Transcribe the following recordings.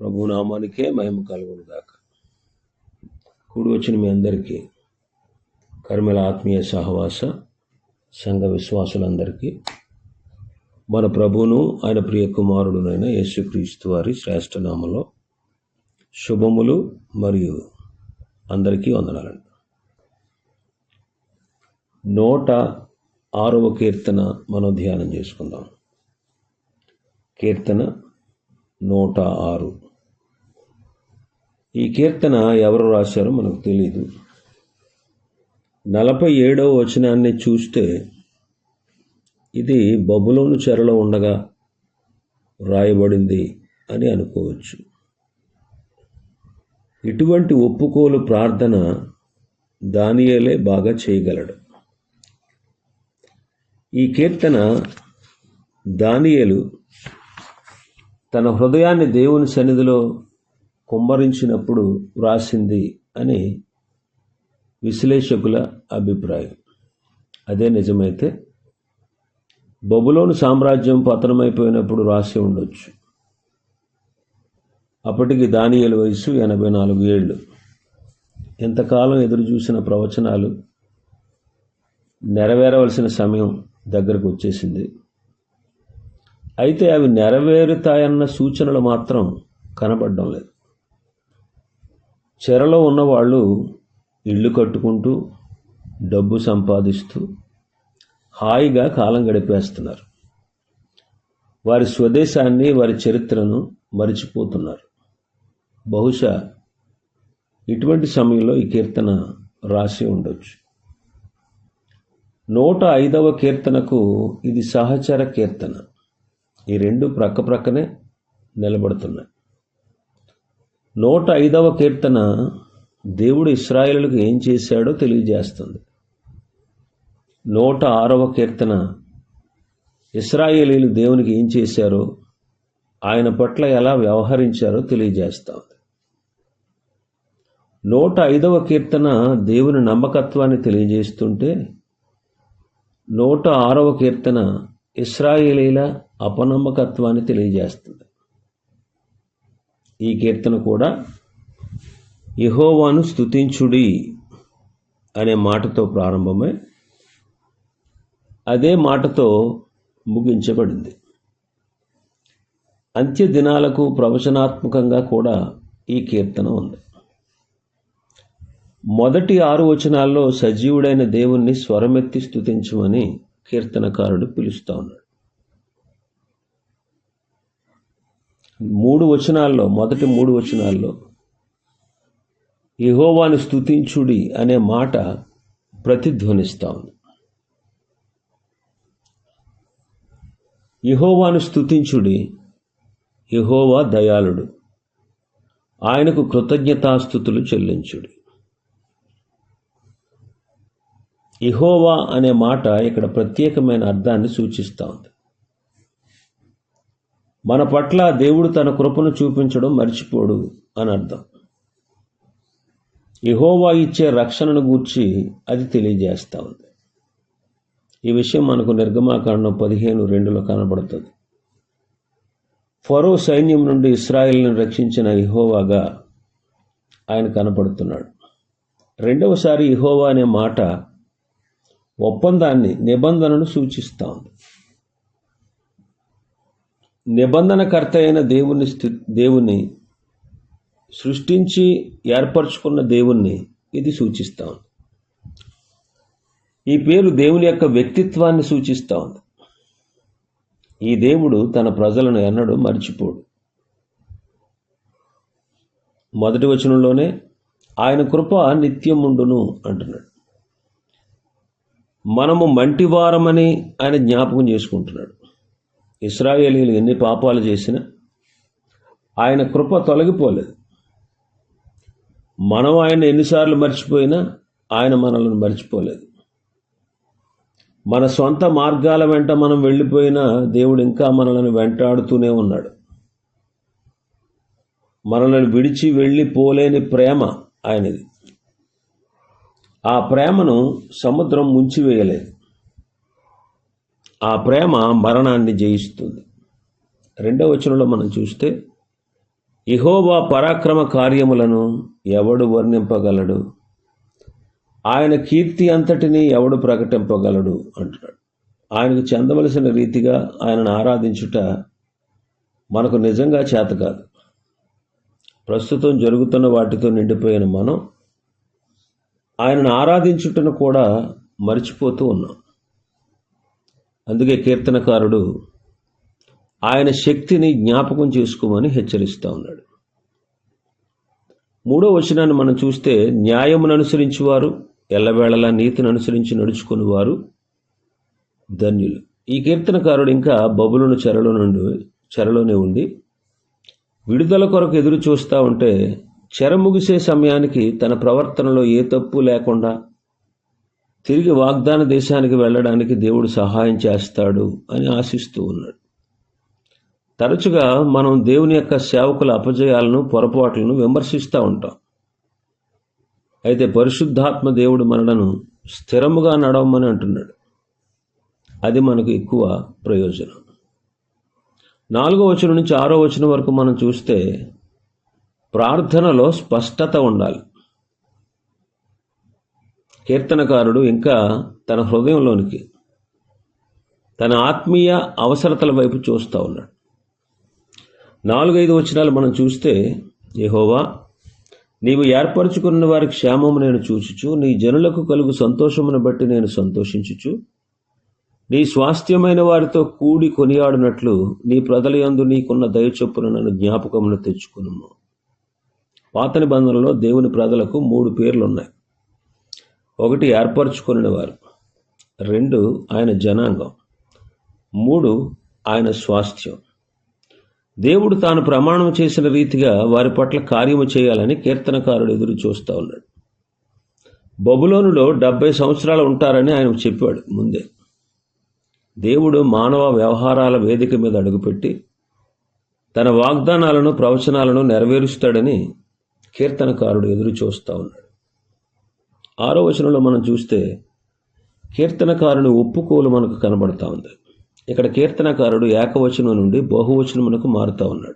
ప్రభు నామానికే మహిమ కలుగును గాక కూడి వచ్చిన మీ అందరికీ కర్మల ఆత్మీయ సహవాస సంఘ విశ్వాసులందరికీ మన ప్రభువును ఆయన ప్రియ కుమారుడునైన యేసుక్రీస్తు వారి శ్రేష్టనామలో శుభములు మరియు అందరికీ వందనాలండి. నూట ఆరవ కీర్తన మనం ధ్యానం చేసుకుందాం. కీర్తన నూట ఆరు. ఈ కీర్తన ఎవరు రాశారో మనకు తెలియదు నలభై ఏడవ వచనాన్ని చూస్తే ఇది బబులోను చెరలో ఉండగా రాయబడింది అని అనుకోవచ్చు. ఇటువంటి ఒప్పుకోలు ప్రార్థన దానియలే బాగా చేయగలడు. ఈ కీర్తన దానియలు తన హృదయాన్ని దేవుని సన్నిధిలో కుమ్మరించినప్పుడు వ్రాసింది అని విశ్లేషకుల అభిప్రాయం. అదే నిజమైతే బొబులోని సామ్రాజ్యం పతనమైపోయినప్పుడు రాసి ఉండొచ్చు. అప్పటికి దానియల వయసు ఎనభై నాలుగు ఏళ్ళు. ఎంతకాలం ఎదురు చూసిన ప్రవచనాలు నెరవేరవలసిన సమయం దగ్గరకు వచ్చేసింది. అయితే అవి నెరవేరుతాయన్న సూచనలు మాత్రం కనపడడం లేదు. చెరలో ఉన్నవాళ్ళు ఇళ్ళు కట్టుకుంటూ డబ్బు సంపాదిస్తూ హాయిగా కాలం గడిపేస్తున్నారు. వారి స్వదేశాన్ని వారి చరిత్రను మరిచిపోతున్నారు. బహుశా ఇటువంటి సమయంలో ఈ కీర్తన రాసి ఉండొచ్చు. నూట ఐదవ కీర్తనకు ఇది సహచర కీర్తన. ఈ రెండు ప్రక్క ప్రక్కనే నిలబడుతున్నాయి. నూట ఐదవ కీర్తన దేవుడు ఇస్రాయేలులకు ఏం చేశాడో తెలియజేస్తుంది. నూట ఆరవ కీర్తన ఇస్రాయేలీలు దేవునికి ఏం చేశారో ఆయన పట్ల ఎలా వ్యవహరించారో తెలియజేస్తుంది. నూట ఐదవ కీర్తన దేవుని నమ్మకత్వాన్ని తెలియజేస్తుంటే నూట ఆరవ కీర్తన ఇస్రాయేలీల అపనమ్మకత్వాన్ని తెలియజేస్తుంది. ఈ కీర్తన కూడా యహోవాను స్తుతించుడి అనే మాటతో ప్రారంభమై అదే మాటతో ముగించబడింది. అంత్య దినాలకు ప్రవచనాత్మకంగా కూడా ఈ కీర్తన ఉంది. మొదటి ఆరు వచనాల్లో సజీవుడైన దేవుణ్ణి స్వరమెత్తి స్థుతించమని కీర్తనకారుడు పిలుస్తా ఉన్నాడు. మూడు వచనాల్లో మొదటి మూడు వచనాల్లో యహోవాను స్థుతించుడి అనే మాట ప్రతిధ్వనిస్తా. ఉంది యహోవాను స్థుతించుడి యహోవా దయాళుడు. ఆయనకు కృతజ్ఞతాస్థుతులు చెల్లించుడి. ఇహోవా అనే మాట ఇక్కడ ప్రత్యేకమైన అర్థాన్ని సూచిస్తూ ఉంది మన పట్ల దేవుడు తన కృపను చూపించడం మర్చిపోడు అని అర్థం. ఇహోవా ఇచ్చే రక్షణను గూర్చి అది తెలియజేస్తూ ఉంది. ఈ విషయం మనకు నిర్గమాకాండం పదిహేను రెండులో కనబడుతుంది. ఫరో సైన్యం నుండి ఇస్రాయిల్ని రక్షించిన ఇహోవాగా ఆయన కనపడుతున్నాడు రెండవసారి ఇహోవా అనే మాట ఒప్పందాన్ని నిబంధనను సూచిస్తూ ఉంది. నిబంధనకర్త అయిన దేవుని దేవుని సృష్టించి ఏర్పరచుకున్న దేవుణ్ణి ఇది సూచిస్తూ ఉంది. ఈ పేరు దేవుని యొక్క వ్యక్తిత్వాన్ని సూచిస్తూ ఉంది. ఈ దేవుడు తన ప్రజలను ఎన్నడూ మర్చిపోడు. మొదటి వచనంలోనే ఆయన కృప నిత్యం ఉండును అంటున్నాడు. మనము మంటివారమని ఆయన జ్ఞాపకం చేసుకుంటున్నాడు. ఇస్రాయేలీలు ఎన్ని పాపాలు చేసినా ఆయన కృప తొలగిపోలేదు. మనం ఆయన ఎన్నిసార్లు మర్చిపోయినా ఆయన మనల్ని మర్చిపోలేదు. మన సొంత మార్గాల వెంట మనం వెళ్ళిపోయినా దేవుడు ఇంకా మనల్ని వెంటాడుతూనే ఉన్నాడు. మనల్ని విడిచి వెళ్ళిపోలేని ప్రేమ ఆయనది. ఆ ప్రేమను సముద్రం ముంచివేయలేదు. ఆ ప్రేమ మరణాన్ని జయిస్తుంది. రెండవ వచనంలో మనం చూస్తే ఇహోవా పరాక్రమ కార్యములను ఎవడు వర్ణింపగలడు? ఆయన కీర్తి అంతటిని ఎవడు ప్రకటింపగలడు? అంటున్నాడు. ఆయనకు చెందవలసిన రీతిగా ఆయనను ఆరాధించుట మనకు నిజంగా చేత కాదు. ప్రస్తుతం జరుగుతున్న వాటితో నిండిపోయిన మనం ఆయనను ఆరాధించుటను కూడా మర్చిపోతూ ఉన్నాం. అందుకే కీర్తనకారుడు ఆయన శక్తిని జ్ఞాపకం చేసుకోమని హెచ్చరిస్తూ ఉన్నాడు. మూడో వచనాన్ని మనం చూస్తే న్యాయమును అనుసరించి వారు ఎల్లవేళలా నీతిని అనుసరించి నడుచుకుని వారు ధన్యులు. ఈ కీర్తనకారుడు ఇంకా బబులను చెరలో నుండి చెరలోనే ఉండి విడుదల కొరకు ఎదురు చూస్తూ ఉంటే చెర ముగిసే సమయానికి తన ప్రవర్తనలో ఏ తప్పు లేకుండా తిరిగి వాగ్దాన దేశానికి వెళ్ళడానికి దేవుడు సహాయం చేస్తాడు అని ఆశిస్తూ ఉన్నాడు. తరచుగా మనం దేవుని యొక్క సేవకుల అపజయాలను పొరపాట్లను విమర్శిస్తూ ఉంటాం. అయితే పరిశుద్ధాత్మ దేవుడు మనలను స్థిరముగా నడవమని అంటున్నాడు. అది మనకు ఎక్కువ ప్రయోజనం. నాలుగో వచనం నుంచి ఆరో వచనం వరకు మనం చూస్తే ప్రార్థనలో స్పష్టత ఉండాలి. కీర్తనకారుడు ఇంకా తన హృదయంలోనికి తన ఆత్మీయ అవసరతల వైపు చూస్తూ ఉన్నాడు. నాలుగైదు వచనాలు మనం చూస్తే యహోవా నీవు ఏర్పరచుకున్న వారి క్షేమము నేను చూచుచు నీ జనులకు కలుగు సంతోషమును బట్టి నేను సంతోషించుచు నీ స్వాస్థ్యమైన వారితో కూడి కొనియాడినట్లు నీ ప్రజల యందు నీకున్న దయచొప్పున నన్ను జ్ఞాపకమును తెచ్చుకును పాత నిబంధనలో దేవుని ప్రజలకు మూడు పేర్లు ఉన్నాయి ఒకటి ఏర్పరచుకుని వారు రెండు ఆయన జనాంగం. మూడు ఆయన స్వాస్థ్యం. దేవుడు తాను ప్రమాణం చేసిన రీతిగా వారి పట్ల కార్యము చేయాలని కీర్తనకారుడు ఎదురు చూస్తూ ఉన్నాడు. బబులోనులో డెబ్బై సంవత్సరాలు ఉంటారని ఆయన చెప్పాడు ముందే. దేవుడు మానవ వ్యవహారాల వేదిక మీద అడుగుపెట్టి తన వాగ్దానాలను ప్రవచనాలను నెరవేరుస్తాడని కీర్తనకారుడు ఎదురు చూస్తూ ఉన్నాడు. ఆరో వచనంలో మనం చూస్తే కీర్తనకారుని ఒప్పుకోలు మనకు కనబడతా ఉంది. ఇక్కడ కీర్తనకారుడు ఏకవచనం నుండి బహువచనమునకు మారుతూ ఉన్నాడు.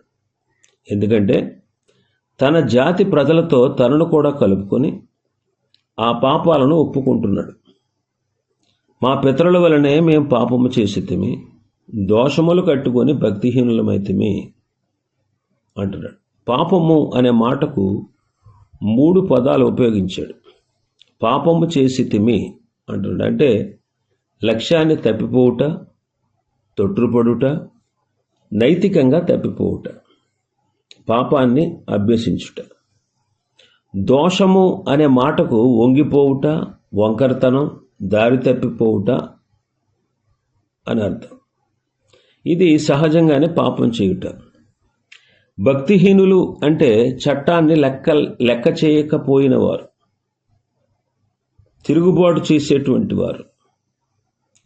ఎందుకంటే తన జాతి ప్రజలతో తనను కూడా కలుపుకొని ఆ పాపాలను ఒప్పుకుంటున్నాడు. మా పితరుల వలనే మేము పాపము చేసితిమి దోషములు కట్టుకొని భక్తిహీనులమైతిమి అంటున్నాడు. పాపము అనే మాటకు మూడు పదాలు ఉపయోగించాడు. పాపము చేసి తిమి అంటుండ. అంటే లక్ష్యాన్ని తప్పిపోవుట తొట్టుపడుట నైతికంగా తప్పిపోవుట పాపాన్ని అభ్యసించుట. దోషము అనే మాటకు వంగిపోవుట వంకరతనం దారి తప్పిపోవుట అని అర్థం. ఇది సహజంగానే పాపం చేయుట. భక్తిహీనులు అంటే చట్టాన్ని లెక్క లెక్క చేయకపోయినవారు తిరుగుబాటు చేసేటువంటి వారు.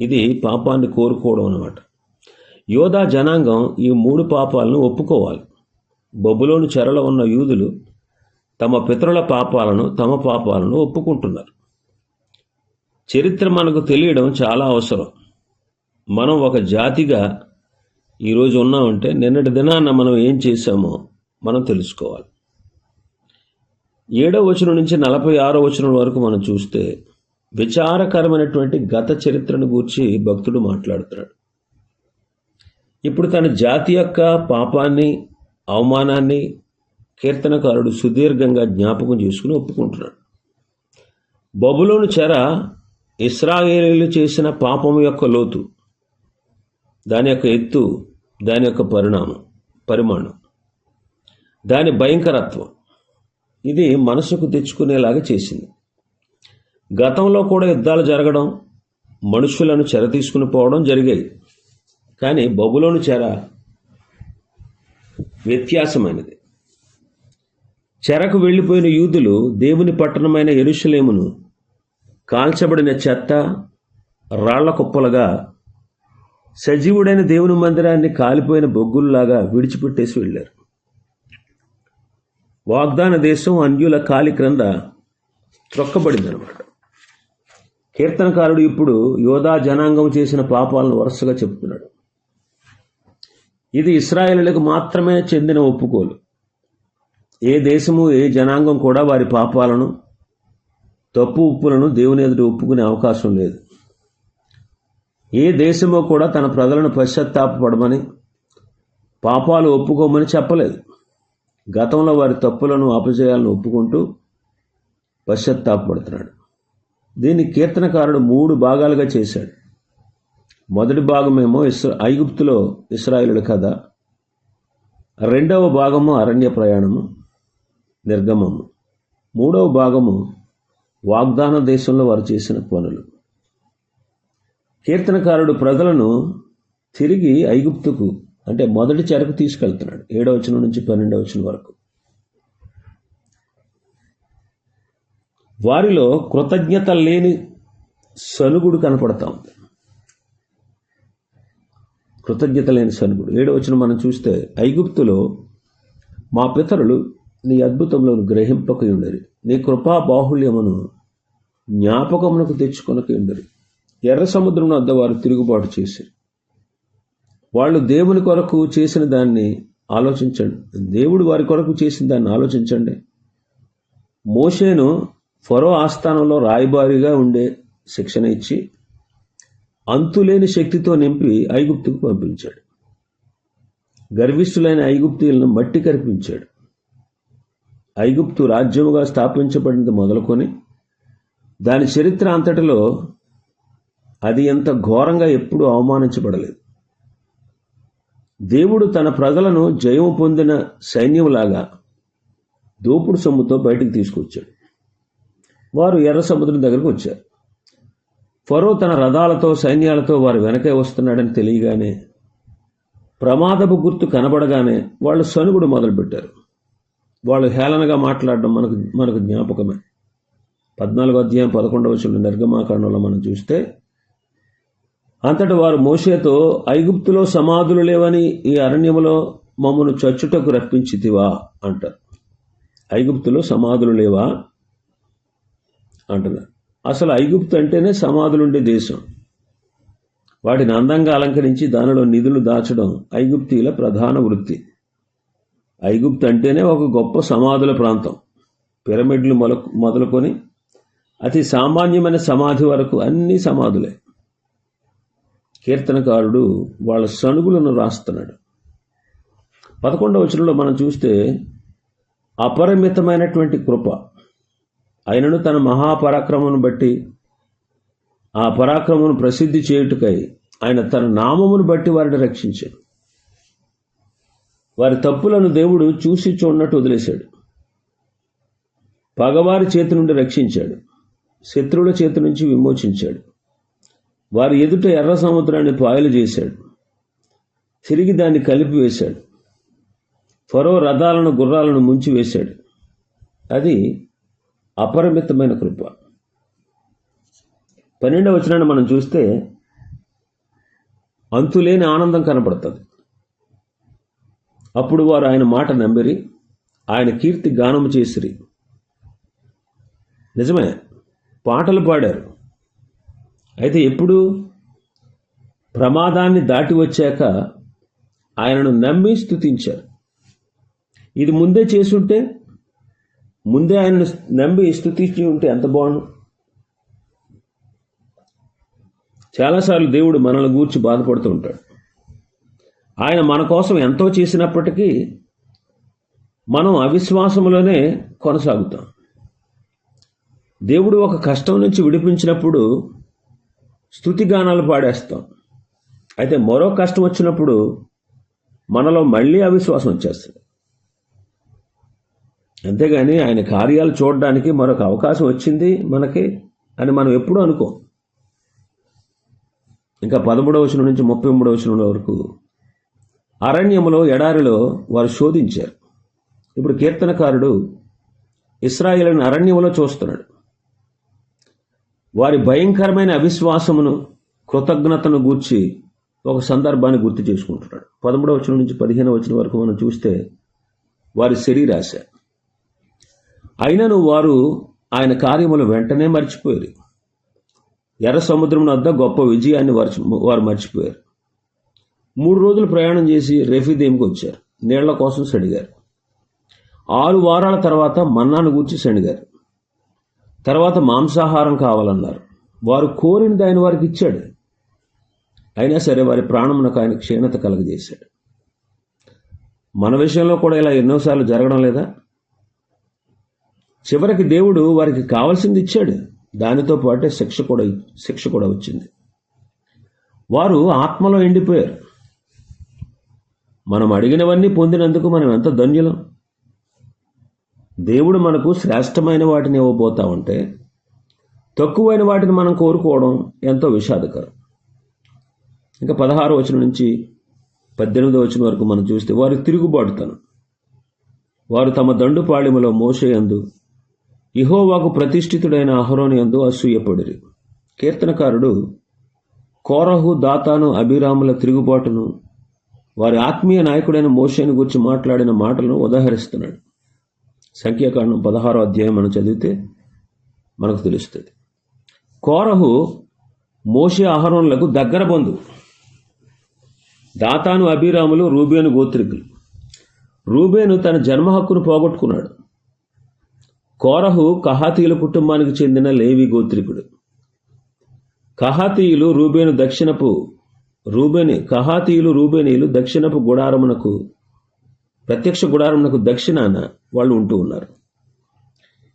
ఇది పాపాన్ని కోరుకోవడం అన్నమాట. యోధా జనాంగం ఈ మూడు పాపాలను ఒప్పుకోవాలి. బొబ్బులోని చెరలో ఉన్న యూదులు తమ పితరుల పాపాలను తమ పాపాలను ఒప్పుకుంటున్నారు. చరిత్ర మనకు తెలియడం చాలా అవసరం. మనం ఒక జాతిగా ఈరోజు ఉన్నామంటే నిన్నటి దినాన మనం ఏం చేశామో మనం తెలుసుకోవాలి. ఏడవ వచనం నుంచి నలభై ఆరో వచనం వరకు మనం చూస్తే విచారకరమైనటువంటి గత చరిత్రను గూర్చి భక్తుడు మాట్లాడుతున్నాడు. ఇప్పుడు తన జాతి యొక్క పాపాన్ని అవమానాన్ని కీర్తనకారుడు సుదీర్ఘంగా జ్ఞాపకం చేసుకుని ఒప్పుకుంటున్నాడు. బబులోను చెర ఇస్రాయేలీలు చేసిన పాపం యొక్క లోతు దాని యొక్క ఎత్తు దాని యొక్క పరిణామం పరిమాణం దాని భయంకరత్వం ఇది మనసుకు తెచ్చుకునేలాగా చేసింది. గతంలో కూడా యుద్ధాలు జరగడం మనుషులను చెర తీసుకుని పోవడం జరిగాయి కానీ బబులోని చెర వ్యత్యాసమైనది. చెరకు వెళ్ళిపోయిన యూదులు దేవుని పట్టణమైన ఎరుషలేమును కాల్చబడిన చెత్త రాళ్ళ కుప్పలుగా సజీవుడైన దేవుని మందిరాన్ని కాలిపోయిన బొగ్గుల్లాగా విడిచిపెట్టేసి వెళ్ళారు. వాగ్దాన దేశం అన్యుల కాలి క్రింద త్రొక్కబడిందనమాట. కీర్తనకారుడు ఇప్పుడు యోధా జనాంగం చేసిన పాపాలను వరుసగా చెప్తున్నాడు ఇది ఇస్రాయేలులకు మాత్రమే చెందిన ఒప్పుకోలు. ఏ దేశము ఏ జనాంగం కూడా వారి పాపాలను తప్పు ఉప్పులను దేవుని ఎదుట ఒప్పుకునే అవకాశం లేదు. ఏ దేశమో కూడా తన ప్రజలను పశ్చాత్తాపడమని పాపాలు ఒప్పుకోమని చెప్పలేదు. గతంలో వారి తప్పులను అపజయాలను ఒప్పుకుంటూ పశ్చాత్తాపడుతున్నాడు దీన్ని కీర్తనకారుడు మూడు భాగాలుగా చేశాడు. మొదటి భాగమేమో ఇస్రా ఐగుప్తులో ఇస్రాయిలుడు కథ. రెండవ భాగము అరణ్య ప్రయాణము నిర్గమము. మూడవ భాగము వాగ్దాన దేశంలో వారు చేసిన పనులు. కీర్తనకారుడు ప్రజలను తిరిగి ఐగుప్తుకు అంటే మొదటి చెరకు తీసుకెళ్తున్నాడు. ఏడవచనం నుంచి పన్నెండవచనం వరకు. వారిలో కృతజ్ఞత లేని సనుగుడు కనపడతా. ఉంది కృతజ్ఞత లేని సనుగుడు. ఏడవ వచ్చిన మనం చూస్తే ఐగుప్తులో మా పితరులు నీ అద్భుతములను గ్రహింపక ఉండరు నీ కృపా బాహుళ్యమును జ్ఞాపకమునకు తెచ్చుకొనక ఉండరు ఎర్ర సముద్రం వద్ద వారు తిరుగుబాటు చేశారు వాళ్ళు దేవుని కొరకు చేసిన దాన్ని ఆలోచించండి. దేవుడు వారి కొరకు చేసిన దాన్ని ఆలోచించండి. మోషేను ఫరో ఆస్థానంలో రాయబారిగా ఉండే శిక్షణ ఇచ్చి అంతులేని శక్తితో నింపి ఐగుప్తుకు పంపించాడు. గర్విష్ఠులైన ఐగుప్తీయులను మట్టి కరిపించాడు. ఐగుప్తు రాజ్యముగా స్థాపించబడినది మొదలుకొని దాని చరిత్ర అంతటిలో అది ఎంత ఘోరంగా ఎప్పుడూ అవమానించబడలేదు. దేవుడు తన ప్రజలను జయము పొందిన సైన్యంలాగా దోపుడు సొమ్ముతో బయటికి తీసుకొచ్చాడు. వారు ఎర్ర సముద్రం దగ్గరకు వచ్చారు. ఫరో తన రథాలతో సైన్యాలతో వారు వెనకే వస్తున్నాడని తెలియగానే ప్రమాదపు గుర్తు కనబడగానే వాళ్ళు సనుగుడు మొదలుపెట్టారు. వాళ్ళు హేళనగా మాట్లాడడం మనకు మనకు జ్ఞాపకమే. పద్నాలుగో అధ్యాయం పదకొండవ వచ్చిన నిర్గమాకాండంలో మనం చూస్తే అంతటి వారు మోషేతో ఐగుప్తులో సమాధులు లేవని ఈ అరణ్యములో మమ్మను చచ్చుటకు రప్పించితివా అంటారు. ఐగుప్తులో సమాధులు లేవా? అంటున్నారు అసలు ఐగుప్తు అంటేనే సమాధులుండే దేశం. వాటిని అందంగా అలంకరించి దానిలో నిధులు దాచడం ఐగుప్తీల ప్రధాన వృత్తి. ఐగుప్తు అంటేనే ఒక గొప్ప సమాధుల ప్రాంతం. పిరమిడ్లు మొలకు మొదలుకొని అతి సామాన్యమైన సమాధి వరకు అన్ని సమాధులే. కీర్తనకారుడు వాళ్ళ సనుగులను రాస్తున్నాడు. పదకొండవ వచనంలో మనం చూస్తే అపరిమితమైనటువంటి కృప. ఆయనను తన మహాపరాక్రమను బట్టి ఆ పరాక్రమను ప్రసిద్ధి చేయుటకై ఆయన తన నామమును బట్టి వారిని రక్షించాడు. వారి తప్పులను దేవుడు చూసి చూడనట్టు వదిలేశాడు. పగవారి చేతి నుండి రక్షించాడు. శత్రువుల చేతి నుంచి విమోచించాడు. వారి ఎదుట ఎర్ర సముద్రాన్ని పాయలు చేశాడు. తిరిగి దాన్ని కలిపి వేశాడు. ఫరో రథాలను గుర్రాలను ముంచివేశాడు అది అపరిమితమైన కృప. పన్నెండవ వచనాన్ని మనం చూస్తే అంతులేని ఆనందం కనపడుతుంది అప్పుడు వారు ఆయన మాట నమ్మిరి ఆయన కీర్తి గానము చేసిరి. నిజమే పాటలు పాడారు. అయితే ఎప్పుడు? ప్రమాదాన్ని దాటి వచ్చాక ఆయనను నమ్మి స్థుతించారు ఇది ముందే చేసుంటే ముందే ఆయనను నమ్మి స్థుతించి ఉంటే ఎంత బాగుండు? చాలాసార్లు దేవుడు మనల్ని గూర్చి బాధపడుతూ ఉంటాడు. ఆయన మన కోసం ఎంతో చేసినప్పటికీ మనం అవిశ్వాసంలోనే కొనసాగుతాం. దేవుడు ఒక కష్టం నుంచి విడిపించినప్పుడు స్థుతిగానాలు పాడేస్తాం. అయితే మరో కష్టం వచ్చినప్పుడు మనలో మళ్ళీ అవిశ్వాసం వచ్చేస్తుంది. అంతేగాని ఆయన కార్యాలు చూడడానికి మరొక అవకాశం వచ్చింది మనకి అని మనం ఎప్పుడూ అనుకో. ఇంకా పదమూడవ వచనం నుంచి ముప్పై మూడవ వచనం వరకు అరణ్యములో ఎడారిలో వారు శోధించారు. ఇప్పుడు కీర్తనకారుడు ఇస్రాయేల్ని అరణ్యములో చూస్తున్నాడు. వారి భయంకరమైన అవిశ్వాసమును కృతజ్ఞతను గూర్చి ఒక సందర్భాన్ని గుర్తు చేసుకుంటున్నాడు. పదమూడవ వచనం నుంచి పదిహేను వచనం వరకు మనం చూస్తే వారి శరీరాశ. అయినను వారు ఆయన కార్యములు వెంటనే మర్చిపోయారు. ఎర్ర సముద్రం వద్ద గొప్ప విజయాన్ని వారు వారు మర్చిపోయారు. మూడు రోజులు ప్రయాణం చేసి రెఫీదేంకి వచ్చారు. నీళ్ళ కోసం సడిగారు. ఆరు వారాల తర్వాత మన్నాను గూర్చి సెడిగారు. తర్వాత మాంసాహారం కావాలన్నారు. వారు కోరిన ఆయన వారికి ఇచ్చాడు. అయినా సరే వారి ప్రాణమునకు ఆయన క్షీణత కలగజేశాడు. మన విషయంలో కూడా ఇలా ఎన్నోసార్లు జరగడం లేదా? చివరికి దేవుడు వారికి కావాల్సింది ఇచ్చాడు. దానితో పాటే శిక్ష కూడా శిక్ష కూడా వచ్చింది. వారు ఆత్మలో ఎండిపోయారు. మనం అడిగినవన్నీ పొందినందుకు మనం ఎంత ధన్యులం? దేవుడు మనకు శ్రేష్టమైన వాటిని ఇవ్వబోతా ఉంటే తక్కువైన వాటిని మనం కోరుకోవడం ఎంతో విషాదకరం. ఇంకా పదహారు వచనం నుంచి పద్దెనిమిదో వచనం వరకు మనం చూస్తే వారు తిరుగుబాటుతనం. వారు తమ దండుపాళెములో మోసేయందు ఇహోవాకు ప్రతిష్ఠితుడైన అహరోని యందు అసూయపడిరి. కీర్తనకారుడు కోరహు దాతాను అభిరాముల తిరుగుబాటును వారి ఆత్మీయ నాయకుడైన మోషేని గురించి మాట్లాడిన మాటలను ఉదాహరిస్తున్నాడు. సంఖ్యాకాండం పదహారో అధ్యాయం మనం చదివితే మనకు తెలుస్తుంది. కోరహు మోషే అహరోన్లకు దగ్గర బంధువు. దాతాను అభిరాములు రూబేను గోత్రికులు. రూబేను తన జన్మ హక్కును పోగొట్టుకున్నాడు. కోరహు కహాతీయుల కుటుంబానికి చెందిన లేవి గోత్రికుడు. కహాతీయులు రూబేను దక్షిణపు రూబేని కహాతీయులు రూబేనీయులు దక్షిణపు గుడారమునకు ప్రత్యక్ష గుడారమునకు దక్షిణాన వాళ్ళు ఉంటూ ఉన్నారు.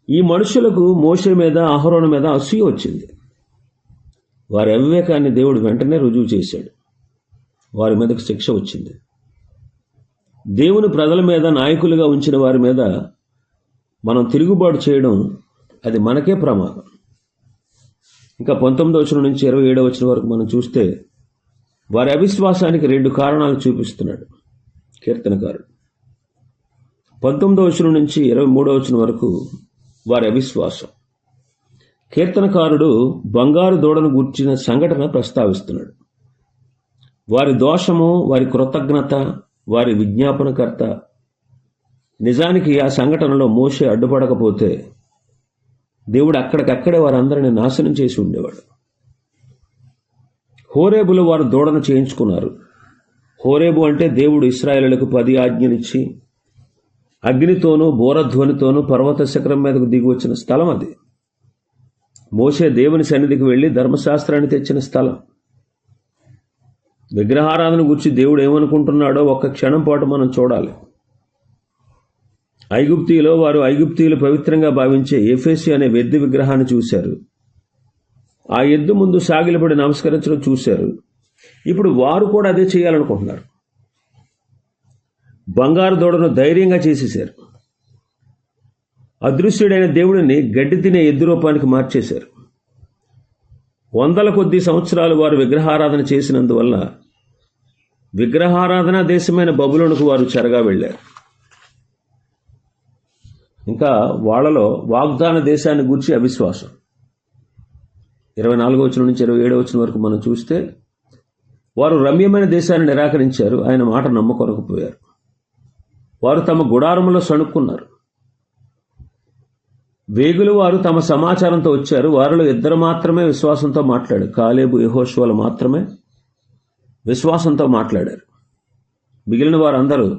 ఈ మనుషులకు మోషే మీద అహరోణ మీద అసూయ వచ్చింది. వారి అవివేకాన్ని దేవుడు వెంటనే రుజువు చేశాడు. వారి మీదకు శిక్ష వచ్చింది. దేవుని ప్రజల మీద నాయకులుగా ఉంచిన వారి మీద మనం తిరుగుబాటు చేయడం అది మనకే ప్రమాదం. ఇంకా పంతొమ్మిదో వచనం నుంచి ఇరవై ఏడవ వచనం వరకు మనం చూస్తే వారి అవిశ్వాసానికి రెండు కారణాలు చూపిస్తున్నాడు కీర్తనకారుడు. పంతొమ్మిదో వచనం నుంచి ఇరవై మూడో వచనం వరకు వారి అవిశ్వాసం. కీర్తనకారుడు బంగారు దూడను గుర్చిన సంఘటన ప్రస్తావిస్తున్నాడు. వారి దోషము వారి కృతజ్ఞత వారి విజ్ఞాపనకర్త నిజానికి ఆ సంఘటనలో మోసే అడ్డుపడకపోతే దేవుడు అక్కడికక్కడే వారందరిని నాశనం చేసి ఉండేవాడు. హోరేబులు వారు దూడను చేయించుకున్నారు. హోరేబు అంటే దేవుడు ఇస్రాయేలులకు పది ఆజ్ఞలిచ్చి అగ్నితోనూ బోరధ్వనితోనూ పర్వత శిఖరం మీదకు దిగి వచ్చిన స్థలం అది. మోసే దేవుని సన్నిధికి వెళ్ళి ధర్మశాస్త్రాన్ని తెచ్చిన స్థలం. విగ్రహారాధన గురించి దేవుడు ఏమనుకుంటున్నాడో ఒక్క క్షణం పాటు మనం చూడాలి. ఐగుప్తిలో వారు ఐగుప్తీయులు పవిత్రంగా భావించే ఎఫేసి అనే వెద్ది విగ్రహాన్ని చూశారు. ఆ ఎద్దు ముందు సాగిలపడి నమస్కరించడం చూశారు. ఇప్పుడు వారు కూడా అదే చేయాలనుకుంటున్నారు. బంగారు దూడను ధైర్యంగా చేసేశారు. అదృశ్యుడైన దేవుడిని గడ్డి తినే ఎద్దు రూపానికి మార్చేశారు. వందల కొద్ది సంవత్సరాలు వారు విగ్రహారాధన చేసినందువల్ల విగ్రహారాధన దేశమైన బబులోనికి వారు చెరగా వెళ్ళారు. ఇంకా వాళ్ళలో వాగ్దాన దేశాన్ని గూర్చి అవిశ్వాసం. ఇరవై నాలుగో వచ్చిన నుంచి ఇరవై ఏడో వచ్చిన వరకు మనం చూస్తే వారు రమ్యమైన దేశాన్ని నిరాకరించారు ఆయన మాట నమ్మకొనకపోయారు వారు తమ గుడారములో సణుక్కున్నారు. వేగులు వారు తమ సమాచారంతో వచ్చారు వారిలో ఇద్దరు మాత్రమే విశ్వాసంతో మాట్లాడారు. కాలేబు యహోష్వాలు మాత్రమే విశ్వాసంతో మాట్లాడారు. మిగిలిన వారందరూ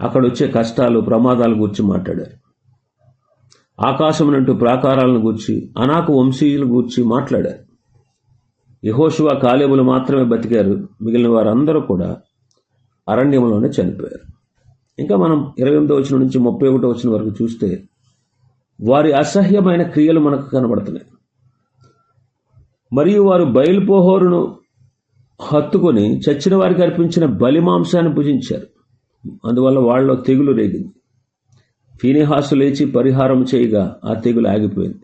అక్కడ వచ్చే కష్టాలు ప్రమాదాల గురించి మాట్లాడారు. ఆకాశమునంటూ ప్రాకారాలను గూర్చి అనాకు వంశీయుల గూర్చి మాట్లాడారు. యహోశివ కాలేబులు మాత్రమే బతికారు మిగిలిన వారందరూ కూడా అరణ్యంలోనే చనిపోయారు. ఇంకా మనం ఇరవై ఎనిమిదో వచ్చిన నుంచి ముప్పై ఒకటో వచ్చిన వరకు చూస్తే వారి అసహ్యమైన క్రియలు మనకు కనబడుతున్నాయి. మరియు వారు బయలుపోహోరును హత్తుకొని చచ్చిన వారికి అర్పించిన బలి మాంసాన్ని భుజించారు. అందువల్ల వాళ్ళలో తెగులు రేగింది. ఫీనిహాసు లేచి పరిహారం చేయగా ఆ తెగులు ఆగిపోయింది.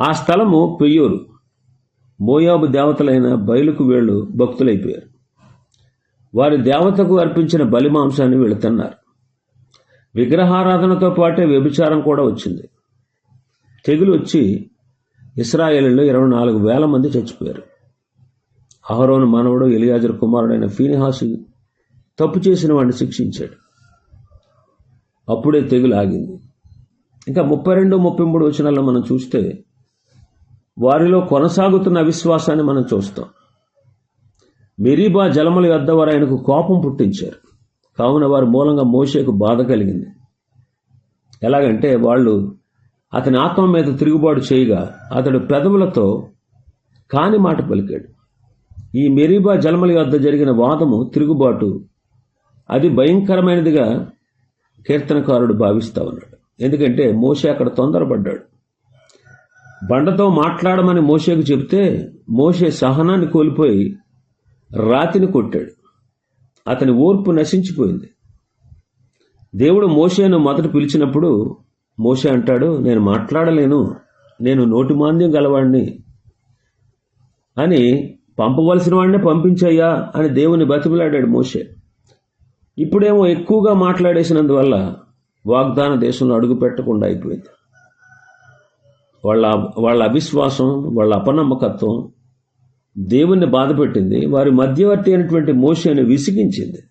ఆ స్థలము పెయ్యూరు మోయాబు దేవతలైన బయలుకు వీళ్ళు భక్తులైపోయారు. వారి దేవతకు అర్పించిన బలి మాంసాన్ని వీళ్ళు తిన్నారు. విగ్రహారాధనతో పాటే వ్యభిచారం కూడా వచ్చింది. తెగులు వచ్చి ఇస్రాయేలీలో ఇరవై నాలుగు వేల మంది చచ్చిపోయారు. అహరోను మానవుడు ఎలియాజర్ కుమారుడైన ఫీనిహాసు తప్పు చేసిన వాడిని శిక్షించాడు. అప్పుడే తెగులు ఆగింది ఇంకా ముప్పై రెండు ముప్పై మూడు వచనాల్లో మనం చూస్తే వారిలో కొనసాగుతున్న అవిశ్వాసాన్ని మనం చూస్తాం. మెరీబా జలముల యొద్ద వారు ఆయనకు కోపం పుట్టించారు. కావున వారి మూలంగా మోషేకు బాధ కలిగింది. ఎలాగంటే వాళ్ళు అతని ఆత్మ మీద తిరుగుబాటు చేయగా అతడు పెదవులతో కాని మాట పలికాడు. ఈ మెరీబా జలమల వద్ద జరిగిన వాదము తిరుగుబాటు అది భయంకరమైనదిగా కీర్తనకారుడు భావిస్తా ఉన్నాడు. ఎందుకంటే మోషే అక్కడ తొందరపడ్డాడు. బండతో మాట్లాడమని మోషేకు చెప్తే మోషే సహనాన్ని కోల్పోయి రాతిని కొట్టాడు. అతని ఓర్పు నశించిపోయింది. దేవుడు మోషేను మొదట పిలిచినప్పుడు మోషే అంటాడు నేను మాట్లాడలేను. నేను నోటి మాంద్యం గలవాడిని అని పంపవలసిన వాడినే పంపించయ్యా అని దేవుని బతిమలాడాడు మోషే. ఇప్పుడేమో ఎక్కువగా మాట్లాడేసినందువల్ల వాగ్దాన దేశంలో అడుగు పెట్టకుండా అయిపోయింది. వాళ్ళ వాళ్ళ అవిశ్వాసం వాళ్ళ అపనమ్మకత్వం దేవుణ్ణి బాధపెట్టింది వారి మధ్యవర్తి అయినటువంటి మోషేని విసిగించింది.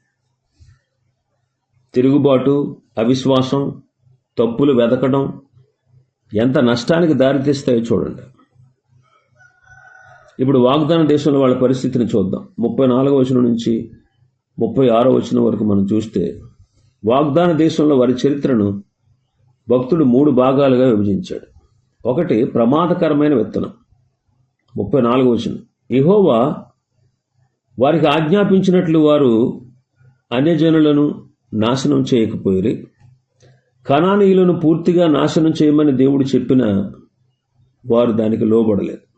తిరుగుబాటు అవిశ్వాసం తప్పులు వెతకడం ఎంత నష్టానికి దారితీస్తాయో చూడండి. ఇప్పుడు వాగ్దాన దేశంలో వాళ్ళ పరిస్థితిని చూద్దాం. ముప్పై నాలుగో వచనం నుంచి ముప్పై ఆరో వచనం వరకు మనం చూస్తే వాగ్దాన దేశంలో వారి చరిత్రను భక్తుడు మూడు భాగాలుగా విభజించాడు. ఒకటి ప్రమాదకరమైన విత్తనం. ముప్పై నాలుగు వచనం. ఇహోవా వారికి ఆజ్ఞాపించినట్లు వారు అన్యజనులను నాశనం చేయకపోయి కణానీయులను పూర్తిగా నాశనం చేయమని దేవుడు చెప్పిన వారు దానికి లోబడలేదు.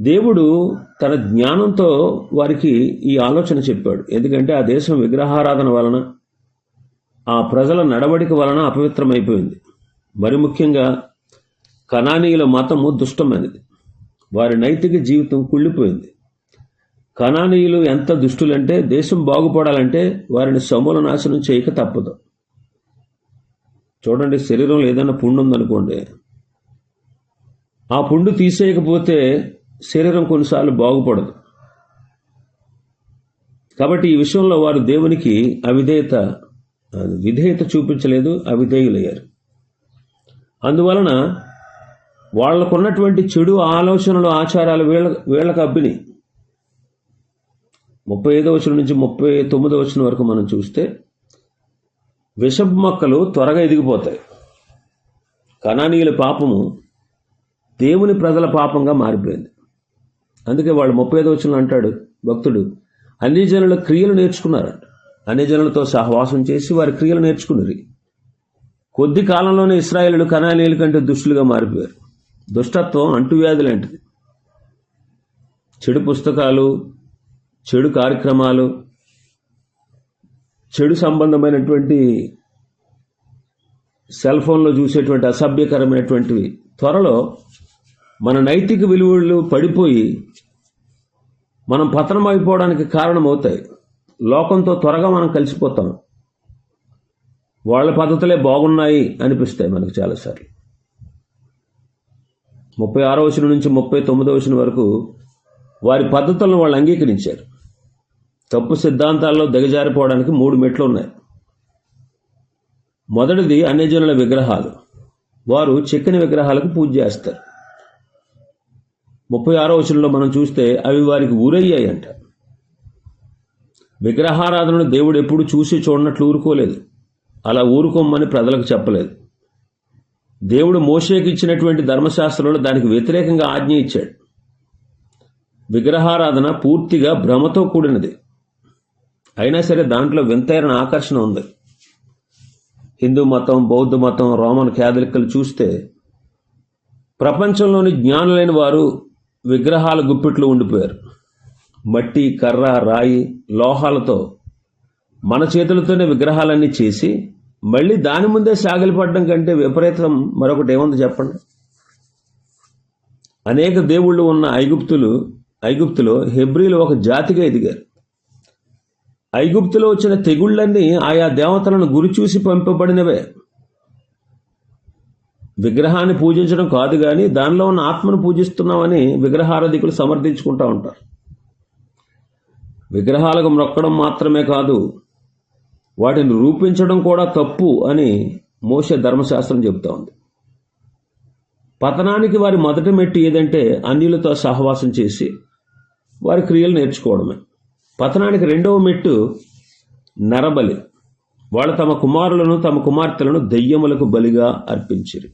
దేవుడు తన జ్ఞానంతో వారికి ఈ ఆలోచన చెప్పాడు. ఎందుకంటే ఆ దేశం విగ్రహారాధన వలన ఆ ప్రజల నడవడిక వలన అపవిత్రమైపోయింది. మరి ముఖ్యంగా కణానీయుల మతము దుష్టమైనది. వారి నైతిక జీవితం కుళ్ళిపోయింది. కణానీయులు ఎంత దుష్టులంటే దేశం బాగుపడాలంటే వారిని సమూల నాశనం చేయక తప్పదు. చూడండి శరీరంలో ఏదైనా పుండు ఉందనుకోండి. ఆ పుండు తీసేయకపోతే శరీరం కొన్నిసార్లు బాగుపడదు. కాబట్టి ఈ విషయంలో వారు దేవునికి అవిధేయత విధేయత చూపించలేదు అవిధేయులయ్యారు. అందువలన వాళ్ళకున్నటువంటి చెడు ఆలోచనలు ఆచారాలు వీళ్ళ వీళ్ళకు అబ్బిని. ముప్పై ఐదో వచ్చిన నుంచి ముప్పై తొమ్మిదో వచ్చిన వరకు మనం చూస్తే విషపు మొక్కలు త్వరగా ఎదిగిపోతాయి. కణానీయుల పాపము దేవుని ప్రజల పాపంగా మారిపోయింది. అందుకే వాళ్ళు ముప్పై ఐదో వచ్చిన అంటాడు భక్తుడు. అన్ని జనుల క్రియలు నేర్చుకున్నారంట. అన్ని జనులతో సహవాసం చేసి వారి క్రియలు నేర్చుకున్నారు కొద్ది కాలంలోనే ఇస్రాయేలుడు కణానీయుల కంటే దుష్టులుగా మారిపోయారు. దుష్టత్వం అంటువ్యాధి లాంటిది. చెడు పుస్తకాలు చెడు కార్యక్రమాలు చెడు సంబంధమైనటువంటి సెల్ ఫోన్లో చూసేటువంటి అసభ్యకరమైనటువంటివి. త్వరలో మన నైతిక విలువలు పడిపోయి మనం పతనం అయిపోవడానికి కారణమవుతాయి. లోకంతో త్వరగా మనం కలిసిపోతాం. వాళ్ళ పద్ధతులే బాగున్నాయి అనిపిస్తాయి మనకు చాలాసార్లు. ముప్పై ఆరో వచనం నుంచి ముప్పై తొమ్మిదో వచనం వరకు వారి పద్ధతులను వాళ్ళు అంగీకరించారు. తప్పు సిద్ధాంతాల్లో దిగజారిపోవడానికి మూడు మెట్లు ఉన్నాయి. మొదటిది అన్యజనుల విగ్రహాలు. వారు చిక్కని విగ్రహాలకు పూజ చేస్తారు. ముప్పై ఆరో వచనంలో మనం చూస్తే అవి వారికి ఊరయ్యాయి అంట విగ్రహారాధనను దేవుడు ఎప్పుడు చూసి చూడనట్లు ఊరుకోలేదు. అలా ఊరుకోమని ప్రజలకు చెప్పలేదు. దేవుడు మోషేకి ఇచ్చినటువంటి ధర్మశాస్త్రంలో దానికి వ్యతిరేకంగా ఆజ్ఞ ఇచ్చాడు. విగ్రహారాధన పూర్తిగా భ్రమతో కూడినది. అయినా సరే దాంట్లో వింతైన ఆకర్షణ ఉంది. హిందూ మతం బౌద్ధ మతం రోమన్ క్యాథలిక్లు చూస్తే ప్రపంచంలోని జ్ఞానులైన వారు విగ్రహాల గుప్పిట్లు ఉండిపోయారు. మట్టి కర్ర రాయి లోహాలతో మన చేతులతోనే విగ్రహాలన్నీ చేసి మళ్ళీ దాని ముందే సాగిలిపడడం కంటే విపరీతం మరొకటి ఏముంది చెప్పండి? అనేక దేవుళ్ళు ఉన్న ఐగుప్తులు ఐగుప్తులో హెబ్రిలు ఒక జాతిగా ఎదిగారు. ఐగుప్తులో వచ్చిన తెగుళ్ళన్నీ ఆయా దేవతలను గురి చూసి పంపబడినవే. విగ్రహాన్ని పూజించడం కాదు కానీ దానిలో ఉన్న ఆత్మను పూజిస్తున్నామని విగ్రహారధికులు సమర్థించుకుంటూ ఉంటారు. విగ్రహాలకు మొక్కడం మాత్రమే కాదు వాటిని రూపించడం కూడా తప్పు అని మోస ధర్మశాస్త్రం చెబుతా ఉంది. పతనానికి వారి మొదటి మెట్టు ఏదంటే అన్యులతో సహవాసం చేసి వారి క్రియలు నేర్చుకోవడమే. పతనానికి రెండవ మెట్టు నరబలి. వాళ్ళు తమ కుమారులను తమ కుమార్తెలను దెయ్యములకు బలిగా అర్పించిరి.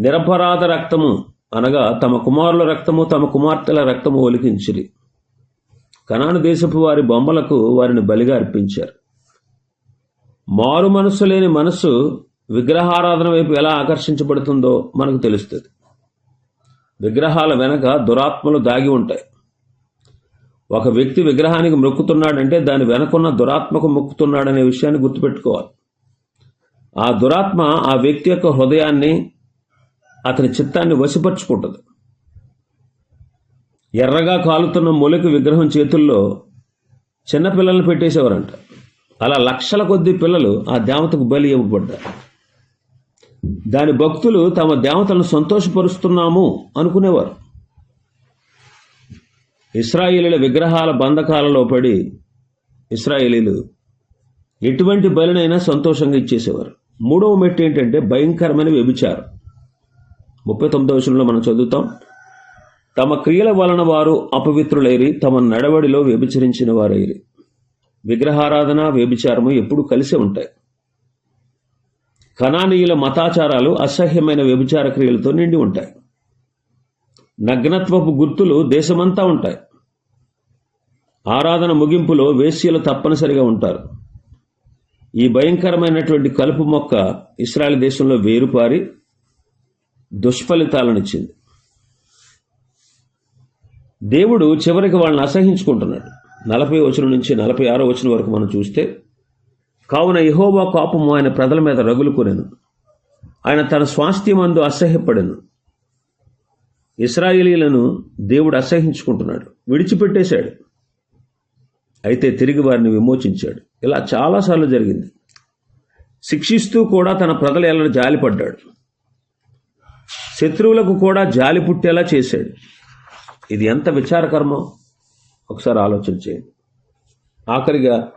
నిరపరాధ రక్తము అనగా తమ కుమారుల రక్తము తమ కుమార్తెల రక్తము ఒలికించిరి. కనాను దేశపు వారి బొమ్మలకు వారిని బలిగా అర్పించారు. మారు మనస్సు లేని మనస్సు విగ్రహారాధన వైపు ఎలా ఆకర్షించబడుతుందో మనకు తెలుస్తుంది. విగ్రహాల వెనక దురాత్మలు దాగి ఉంటాయి. ఒక వ్యక్తి విగ్రహానికి మొక్కుతున్నాడంటే దాని వెనకున్న దురాత్మకు మొక్కుతున్నాడనే విషయాన్ని గుర్తుపెట్టుకోవాలి. ఆ దురాత్మ ఆ వ్యక్తి యొక్క హృదయాన్ని అతని చిత్తాన్ని వశపరుచుకుంటుంది. ఎర్రగా కాలుతున్న మొలకి విగ్రహం చేతుల్లో చిన్నపిల్లల్ని పెట్టేసేవారంట. అలా లక్షల కొద్ది పిల్లలు ఆ దేవతకు బలి ఇవ్వబడ్డారు. దాని భక్తులు తమ దేవతలను సంతోషపరుస్తున్నాము అనుకునేవారు. ఇస్రాయేలీల విగ్రహాల బంధకాలలో పడి ఇస్రాయేలీలు ఎటువంటి బలినైనా సంతోషంగా ఇచ్చేసేవారు. మూడవ మెట్టు ఏంటంటే భయంకరమైన వ్యభిచారం. ముప్పై తొమ్మిదో విషయంలో మనం చదువుతాం. తమ క్రియల వలన వారు అపవిత్రులైరి తమ నడవడిలో వ్యభిచరించిన వారైరి. విగ్రహారాధన వ్యభిచారము ఎప్పుడు కలిసి ఉంటాయి. కణానీయుల మతాచారాలు అసహ్యమైన వ్యభిచార క్రియలతో నిండి ఉంటాయి. నగ్నత్వపు గుర్తులు దేశమంతా ఉంటాయి. ఆరాధన ముగింపులో వేశ్యలు తప్పనిసరిగా ఉంటారు. ఈ భయంకరమైనటువంటి కలుపు మొక్క ఇస్రాయల్ దేశంలో వేరుపారి దుష్ఫలితాలను ఇచ్చింది దేవుడు చివరికి వాళ్ళని అసహించుకుంటున్నాడు. నలభై వచనం నుంచి నలభై ఆరో వచనం వరకు మనం చూస్తే కావున యహోవా కోపము ఆయన ప్రజల మీద రగులుకొనెను. ఆయన తన స్వాస్థ్యమందు అసహ్యపడెను. ఇస్రాయేలీలను దేవుడు అసహించుకుంటున్నాడు. విడిచిపెట్టేశాడు. అయితే తిరిగి వారిని విమోచించాడు. ఇలా చాలాసార్లు జరిగింది. శిక్షిస్తూ కూడా తన ప్రజల ఎల్లడి జాలిపడ్డాడు. శత్రువులకు కూడా జాలి పుట్టేలా చేశాడు. ఇది ఎంత విచారకరమో ఒకసారి ఆలోచన చేయండి. ఆఖరిగా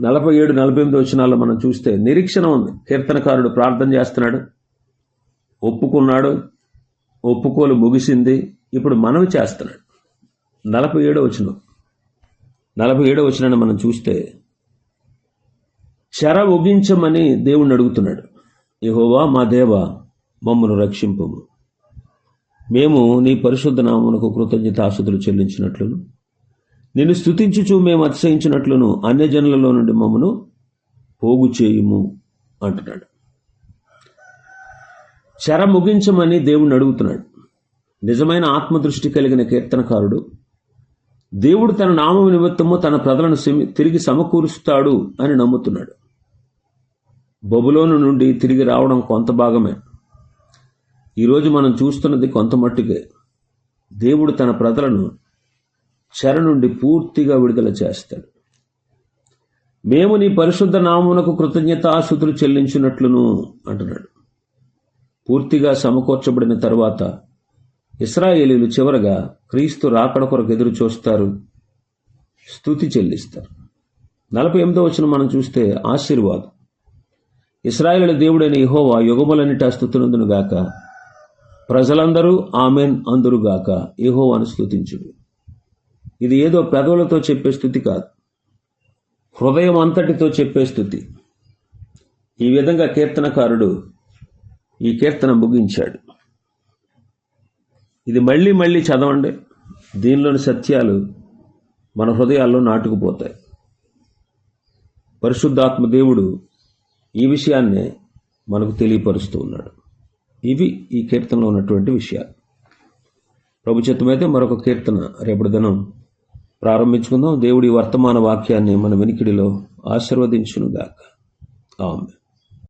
నలభై ఏడు నలభై ఎనిమిది వచనాల్లో మనం చూస్తే నిరీక్షణ ఉంది. కీర్తనకారుడు ప్రార్థన చేస్తున్నాడు. ఒప్పుకున్నాడు. ఒప్పుకోలు ముగిసింది. ఇప్పుడు మనవి చేస్తున్నాడు. నలభై ఏడో వచనం. నలభై ఏడో వచనాన్ని మనం చూస్తే చెర ముగించమని దేవుణ్ణి అడుగుతున్నాడు. యహోవా మా దేవా మమ్మను రక్షింపము. మేము నీ పరిశుద్ధ నామమునకు కృతజ్ఞతాసుతులు చెల్లించినట్లును. నిన్ను స్థుతించుచు మేము అతిశయించినట్లును అన్యజనులలో నుండి మమ్మను పోగు చేయుము అంటున్నాడు. చెర ముగించమని దేవుణ్ణి అడుగుతున్నాడు. నిజమైన ఆత్మదృష్టి కలిగిన కీర్తనకారుడు దేవుడు తన నామం నిమిత్తము తన ప్రజలను తిరిగి సమకూరుస్తాడు అని నమ్ముతున్నాడు. బబులోను నుండి తిరిగి రావడం కొంత భాగమే. ఈరోజు మనం చూస్తున్నది కొంత మట్టుకే దేవుడు తన ప్రజలను చెర నుండి పూర్తిగా విడుదల చేస్తాడు. మేము నీ పరిశుద్ధ నామునకు కృతజ్ఞతాశుతులు చెల్లించినట్లును అంటున్నాడు. పూర్తిగా సమకూర్చబడిన తర్వాత ఇస్రాయేలీలు చివరగా క్రీస్తు రాకడ కొరకు ఎదురు చూస్తారు స్థుతి చెల్లిస్తారు. నలభై ఎనిమిదో వచ్చిన మనం చూస్తే ఆశీర్వాదం. ఇస్రాయేలు దేవుడైన ఇహోవా యుగములన్నిటి స్థుతునందును గాక ప్రజలందరూ ఆమెన్ అందురుగాక. యెహోవాను స్తుతించుడు ఇది ఏదో పెదవులతో చెప్పే స్థుతి కాదు. హృదయం అంతటితో చెప్పే స్థుతి ఈ విధంగా కీర్తనకారుడు ఈ కీర్తన ముగించాడు. ఇది మళ్ళీ మళ్ళీ చదవండి. దీనిలోని సత్యాలు మన హృదయాల్లో నాటుకుపోతాయి. పరిశుద్ధాత్మ దేవుడు ఈ విషయాన్నే మనకు తెలియపరుస్తూ ఉన్నాడు. ఇవి ఈ కీర్తనలో ఉన్నటువంటి విషయాలు. ప్రభు చిత్తమైతే మరొక కీర్తన రేపటి దినం ప్రారంభించుకుందాం. దేవుడి వర్తమాన వాక్యాన్ని మన వెనికిడిలో ఆశీర్వదించునుగాక. ఆమె